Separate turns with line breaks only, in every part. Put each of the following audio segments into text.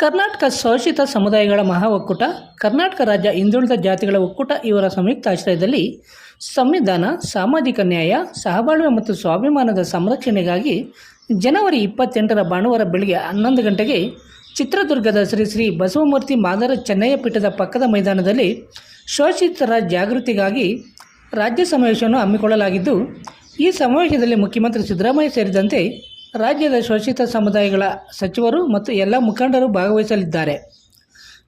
ಕರ್ನಾಟಕ ಶೋಷಿತ ಸಮುದಾಯಗಳ ಮಹಾ ಒಕ್ಕೂಟ, ಕರ್ನಾಟಕ ರಾಜ್ಯ ಹಿಂದುಳಿದ ಜಾತಿಗಳ ಒಕ್ಕೂಟ ಇವರ ಸಂಯುಕ್ತ ಆಶ್ರಯದಲ್ಲಿ ಸಂವಿಧಾನ, ಸಾಮಾಜಿಕ ನ್ಯಾಯ, ಸಹಬಾಳ್ವೆ ಮತ್ತು ಸ್ವಾಭಿಮಾನದ ಸಂರಕ್ಷಣೆಗಾಗಿ ಜನವರಿ ಇಪ್ಪತ್ತೆಂಟರ ಭಾನುವಾರ ಬೆಳಗ್ಗೆ ಹನ್ನೊಂದು ಗಂಟೆಗೆ ಚಿತ್ರದುರ್ಗದ ಶ್ರೀ ಶ್ರೀ ಬಸವಮೂರ್ತಿ ಮಾದರ ಚೆನ್ನಯ್ಯ ಪೀಠದ ಪಕ್ಕದ ಮೈದಾನದಲ್ಲಿ ಶೋಷಿತರ ಜಾಗೃತಿಗಾಗಿ ರಾಜ್ಯ ಸಮಾವೇಶವನ್ನು ಹಮ್ಮಿಕೊಳ್ಳಲಾಗಿದ್ದು, ಈ ಸಮಾವೇಶದಲ್ಲಿ ಮುಖ್ಯಮಂತ್ರಿ ಸಿದ್ದರಾಮಯ್ಯ ಸೇರಿದಂತೆ ರಾಜ್ಯದ ಶೋಷಿತ ಸಮುದಾಯಗಳ ಸಚಿವರು ಮತ್ತು ಎಲ್ಲ ಮುಖಂಡರು ಭಾಗವಹಿಸಲಿದ್ದಾರೆ.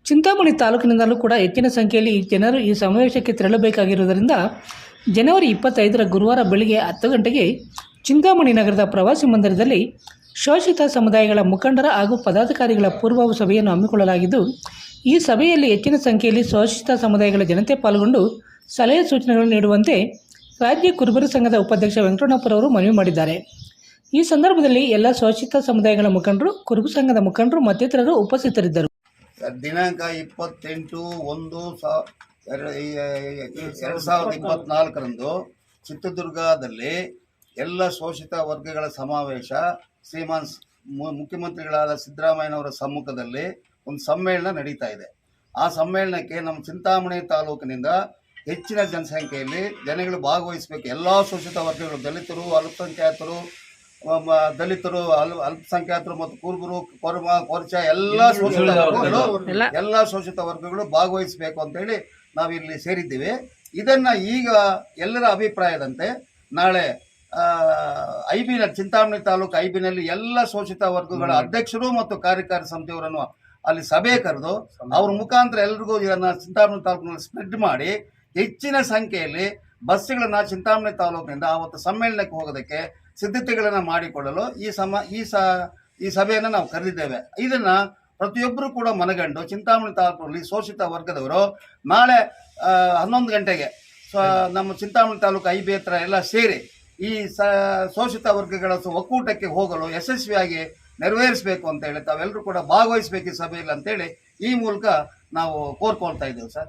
ಚಿಂತಾಮಣಿ ತಾಲೂಕಿನಿಂದಲೂ ಕೂಡ ಹೆಚ್ಚಿನ ಸಂಖ್ಯೆಯಲ್ಲಿ ಜನರು ಈ ಸಮಾವೇಶಕ್ಕೆ ತೆರಳಬೇಕಾಗಿರುವುದರಿಂದ ಜನವರಿ ಇಪ್ಪತ್ತೈದರ ಗುರುವಾರ ಬೆಳಗ್ಗೆ ಹತ್ತು ಗಂಟೆಗೆ ಚಿಂತಾಮಣಿ ನಗರದ ಪ್ರವಾಸಿ ಮಂದಿರದಲ್ಲಿ ಶೋಷಿತ ಸಮುದಾಯಗಳ ಮುಖಂಡರ ಹಾಗೂ ಪದಾಧಿಕಾರಿಗಳ ಪೂರ್ವ ಸಭೆಯನ್ನು ಹಮ್ಮಿಕೊಳ್ಳಲಾಗಿದ್ದು, ಈ ಸಭೆಯಲ್ಲಿ ಹೆಚ್ಚಿನ ಸಂಖ್ಯೆಯಲ್ಲಿ ಶೋಷಿತ ಸಮುದಾಯಗಳ ಜನತೆ ಪಾಲ್ಗೊಂಡು ಸಲಹೆ ಸೂಚನೆಗಳನ್ನು ನೀಡುವಂತೆ ರಾಜ್ಯ ಕುರುಬರ ಸಂಘದ ಉಪಾಧ್ಯಕ್ಷ ವೆಂಕಟಣ್ಣಪ್ಪರವರು ಮನವಿ ಮಾಡಿದ್ದಾರೆ. ಈ ಸಂದರ್ಭದಲ್ಲಿ ಎಲ್ಲ ಶೋಷಿತ ಸಮುದಾಯಗಳ ಮುಖಂಡರು, ಕುರುಬು ಸಂಘದ ಮುಖಂಡರು, ಮತ್ತಿತರರು ಉಪಸ್ಥಿತರಿದ್ದರು.
ದಿನಾಂಕ ಇಪ್ಪತ್ತೆಂಟು ಒಂದು ಎರಡು ಸಾವಿರದ ಇಪ್ಪತ್ನಾಲ್ಕರಂದು ಚಿತ್ರದುರ್ಗದಲ್ಲಿ ಎಲ್ಲ ಶೋಷಿತ ವರ್ಗಗಳ ಸಮಾವೇಶ ಶ್ರೀಮಾನ್ ಮುಖ್ಯಮಂತ್ರಿಗಳಾದ ಸಿದ್ದರಾಮಯ್ಯನವರ ಸಮ್ಮುಖದಲ್ಲಿ ಒಂದು ಸಮ್ಮೇಳನ ನಡೀತಾ ಇದೆ. ಆ ಸಮ್ಮೇಳನಕ್ಕೆ ನಮ್ಮ ಚಿಂತಾಮಣಿ ತಾಲೂಕಿನಿಂದ ಹೆಚ್ಚಿನ ಜನಸಂಖ್ಯೆಯಲ್ಲಿ ಜನಗಳು ಭಾಗವಹಿಸಬೇಕು. ಎಲ್ಲ ಶೋಷಿತ ವರ್ಗಗಳು, ದಲಿತರು, ಅಲ್ಪಸಂಖ್ಯಾತರು ದಲಿತರು ಅಲ್ ಅಲ್ಪಸಂಖ್ಯಾತರು ಮತ್ತು ಕುರುಬರು ಕೊರಮ ಕೊರಚ ಎಲ್ಲ ಶೋಷಿತ ವರ್ಗಗಳು
ಎಲ್ಲ
ಶೋಷಿತ ವರ್ಗಗಳು ಭಾಗವಹಿಸಬೇಕು ಅಂತೇಳಿ ನಾವಿಲ್ಲಿ ಸೇರಿದ್ದೀವಿ. ಇದನ್ನ ಈಗ ಎಲ್ಲರ ಅಭಿಪ್ರಾಯದಂತೆ ನಾಳೆ ಐ ಬಿನ ಚಿಂತಾಮಣಿ ತಾಲೂಕು ಐ ಬಿನಲ್ಲಿ ಎಲ್ಲ ಶೋಷಿತ ವರ್ಗಗಳ ಅಧ್ಯಕ್ಷರು ಮತ್ತು ಕಾರ್ಯಕಾರಿ ಸಮಿತಿಯವರನ್ನು ಅಲ್ಲಿ ಸಭೆ ಕರೆದು ಅವ್ರ ಮುಖಾಂತರ ಎಲ್ರಿಗೂ ಇದನ್ನ ಚಿಂತಾಮಣಿ ತಾಲೂಕಿನಲ್ಲಿ ಸ್ಪ್ರೆಡ್ ಮಾಡಿ ಹೆಚ್ಚಿನ ಸಂಖ್ಯೆಯಲ್ಲಿ ಬಸ್ಸುಗಳನ್ನ ಚಿಂತಾಮಣಿ ತಾಲೂಕಿನಿಂದ ಆವತ್ತು ಸಮ್ಮೇಳನಕ್ಕೆ ಹೋಗೋದಕ್ಕೆ ಸಿದ್ಧತೆಗಳನ್ನು ಮಾಡಿಕೊಳ್ಳಲು ಈ ಸಮ, ಈ ಸ, ಈ ಸಭೆಯನ್ನು ನಾವು ಕರೆದಿದ್ದೇವೆ. ಇದನ್ನ ಪ್ರತಿಯೊಬ್ಬರು ಕೂಡ ಮನಗಂಡು ಚಿಂತಾಮಣಿ ತಾಲೂಕಿನಲ್ಲಿ ಶೋಷಿತ ವರ್ಗದವರು ನಾಳೆ ಹನ್ನೊಂದು ಗಂಟೆಗೆ ಸ್ವ ನಮ್ಮ ಚಿಂತಾಮಣಿ ತಾಲೂಕು ಐ ಹತ್ರ ಎಲ್ಲ ಸೇರಿ ಈ ಸ, ಶೋಷಿತ ವರ್ಗಗಳ ಒಕ್ಕೂಟಕ್ಕೆ ಹೋಗಲು ಯಶಸ್ವಿಯಾಗಿ ನೆರವೇರಿಸಬೇಕು ಅಂತ ಹೇಳಿ ತಾವೆಲ್ಲರೂ ಕೂಡ ಭಾಗವಹಿಸಬೇಕು ಈ ಸಭೆಯಲ್ಲಿ ಅಂತೇಳಿ ಈ ಮೂಲಕ ನಾವು ಕೋರ್ಕೊಳ್ತಾ ಇದ್ದೇವೆ ಸರ್.